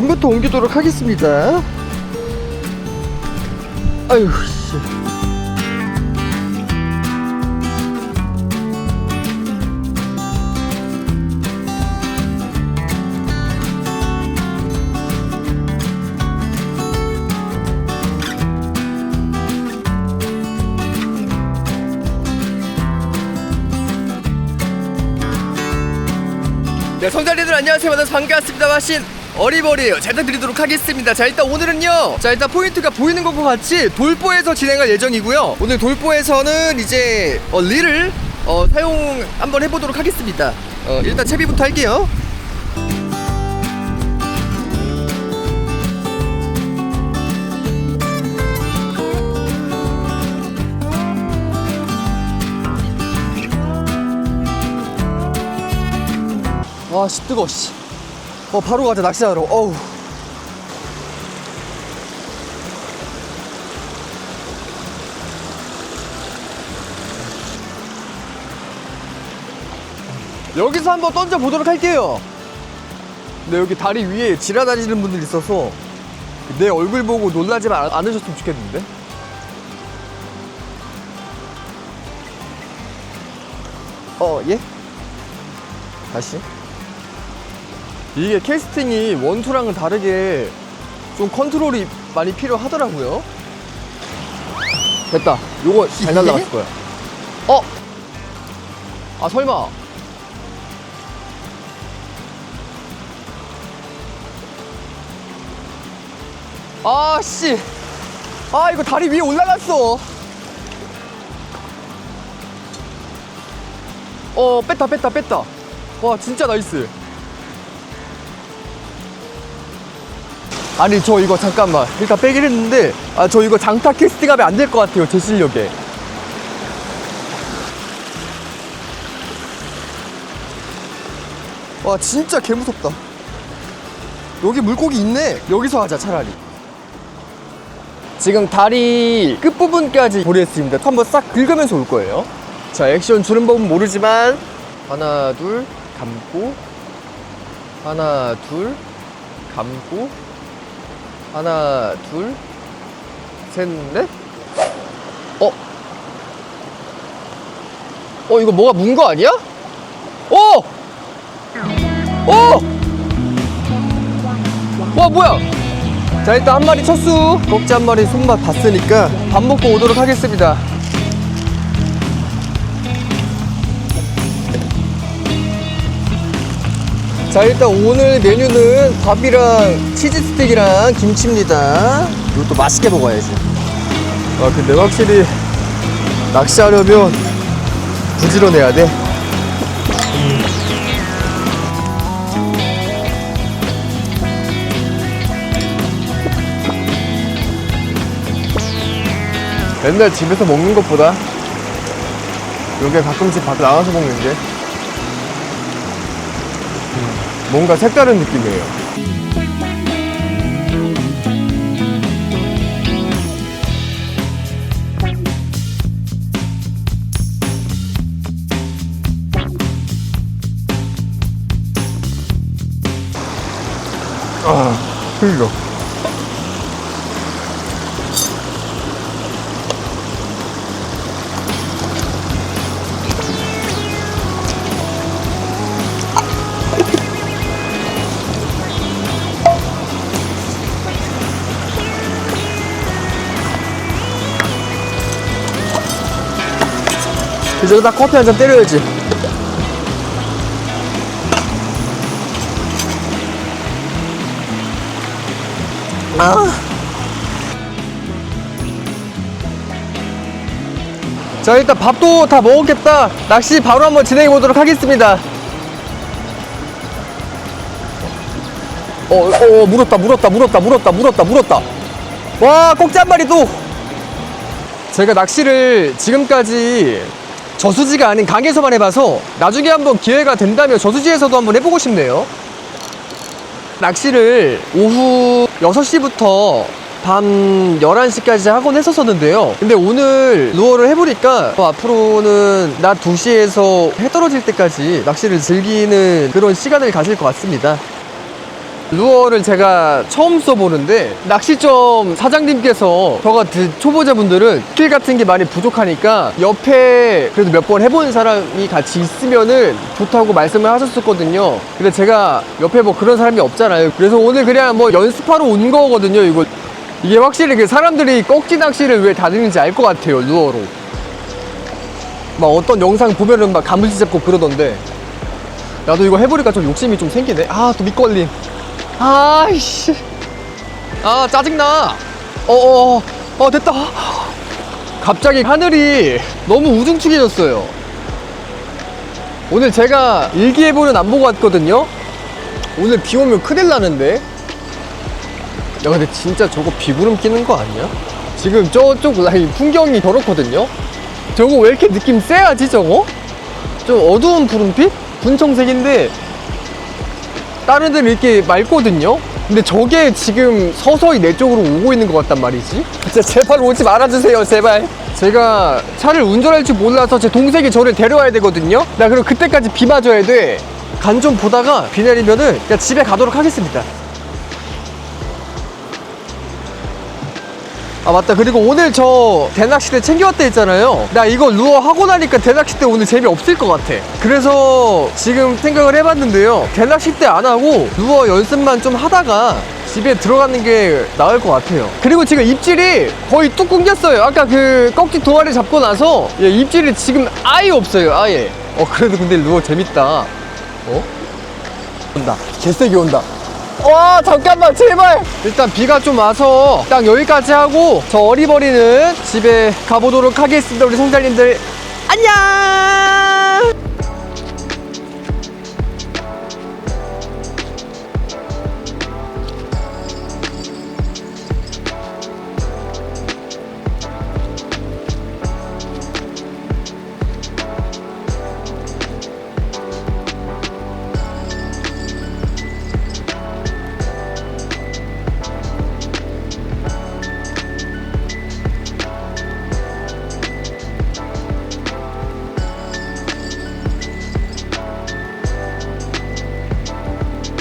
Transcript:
짐부터 옮기도록 하겠습니다. 아유 씨. 네, 성자리들 안녕하세요. 만나서 반갑습니다. 마신 어리버리예요. 잘 부탁드리도록 하겠습니다. 자, 일단 오늘은요. 자, 일단 포인트가 보이는 것과 같이 돌보에서 진행할 예정이고요. 오늘 돌보에서는 이제 어, 릴을 어, 사용 한번 해보도록 하겠습니다. 어, 일단 채비부터 할게요. 와, 씨 뜨거, 씨. 어, 바로 가자 낚시하러. 어우. 여기서 한번 던져 보도록 할게요. 근데 여기 다리 위에 지나다니는 분들 있어서 내 얼굴 보고 놀라지 마- 않으셨으면 좋겠는데. 어, 예? 다시. 이게 캐스팅이 원투랑은 다르게 좀 컨트롤이 많이 필요하더라고요. 됐다. 요거 잘 날라갔을 거야. 어? 아, 설마. 아, 씨. 아, 이거 다리 위에 올라갔어. 어, 뺐다, 뺐다, 뺐다. 와, 진짜 나이스. 아니 저 이거 잠깐만. 일단 빼긴 했는데 아 저 이거 장타 캐스팅 하면 안 될 것 같아요 제 실력에. 와 진짜 개무섭다. 여기 물고기 있네. 여기서 하자 차라리. 지금 다리 끝부분까지 보냈습니다. 한번 싹 긁으면서 올 거예요. 자 액션 주는 법은 모르지만 하나 둘 감고 하나 둘 감고 하나, 둘, 셋, 넷. 어? 어, 이거 뭐가 문 거 아니야? 오! 오! 와, 뭐야? 자, 일단 한 마리 쳤수. 꼭지 한 마리 손맛 봤으니까 밥 먹고 오도록 하겠습니다. 자 일단 오늘 메뉴는 밥이랑 치즈 스틱이랑 김치입니다. 이것도 맛있게 먹어야지. 아 근데 확실히 낚시하려면 부지런해야 돼. 맨날 집에서 먹는 것보다 여기 가끔씩 밖에 나가서 먹는 게 뭔가 색다른 느낌이에요. 아, 흘러. 딱 커피 한 잔 때려야지. 아. 자, 일단 밥도 다 먹었겠다. 낚시 바로 한번 진행해 보도록 하겠습니다. 어, 어, 어, 물었다, 물었다, 물었다, 물었다, 물었다, 물었다. 와, 꼭지 한 마리 또. 제가 낚시를 지금까지 저수지가 아닌 강에서만 해봐서 나중에 한번 기회가 된다면 저수지에서도 한번 해보고 싶네요. 낚시를 오후 6시부터 밤 11시까지 하곤 했었었는데요. 근데 오늘 루어를 해보니까 뭐 앞으로는 낮 2시에서 해 떨어질 때까지 낚시를 즐기는 그런 시간을 가질 것 같습니다. 루어를 제가 처음 써보는데 낚시점 사장님께서 저 같은 초보자분들은 스킬 같은 게 많이 부족하니까 옆에 그래도 몇 번 해본 사람이 같이 있으면은 좋다고 말씀을 하셨었거든요. 근데 제가 옆에 뭐 그런 사람이 없잖아요. 그래서 오늘 그냥 뭐 연습하러 온 거거든요. 이거 이게 확실히 그 사람들이 꺽지 낚시를 왜 다니는지 알 것 같아요. 루어로. 막 어떤 영상 보면은 막 가물치 잡고 그러던데 나도 이거 해보니까 좀 욕심이 좀 생기네 아 또 밑걸림 아이씨. 아 짜증나. 어어 어, 됐다. 갑자기 하늘이 너무 우중충해졌어요. 오늘 제가 일기예보는 안 보고 왔거든요. 오늘 비 오면 큰일 나는데. 야 근데 진짜 저거 비구름 끼는 거 아니야? 지금 저쪽 라인 풍경이 저렇거든요? 저거 왜 이렇게 느낌 세야지 저거? 좀 어두운 푸른빛? 분청색인데 다른 데는 이렇게 맑거든요? 근데 저게 지금 서서히 내 쪽으로 오고 있는 것 같단 말이지? 진짜 제발 오지 말아주세요 제발 제가 차를 운전할 줄 몰라서 제 동생이 저를 데려와야 되거든요? 나 그럼 그때까지 비 맞아야 돼 간 좀 보다가 비 내리면은 그냥 집에 가도록 하겠습니다 아 맞다. 그리고 오늘 저 대낚시대 챙겨왔다 했잖아요. 나 이거 루어 하고 나니까 대낚시대 오늘 재미없을 것 같아. 그래서 지금 생각을 해봤는데요. 대낚시대 안 하고 루어 연습만 좀 하다가 집에 들어가는 게 나을 것 같아요. 그리고 지금 입질이 거의 뚝 끊겼어요. 아까 그 꺽지 동아리 잡고 나서 예, 입질이 지금 아예 없어요. 아예. 어 그래도 근데 루어 재밌다. 어? 온다. 개세게 온다 와 잠깐만 제발. 일단 비가 좀 와서 딱 여기까지 하고 저 어리버리는 집에 가보도록 하겠습니다 우리 성자님들. 안녕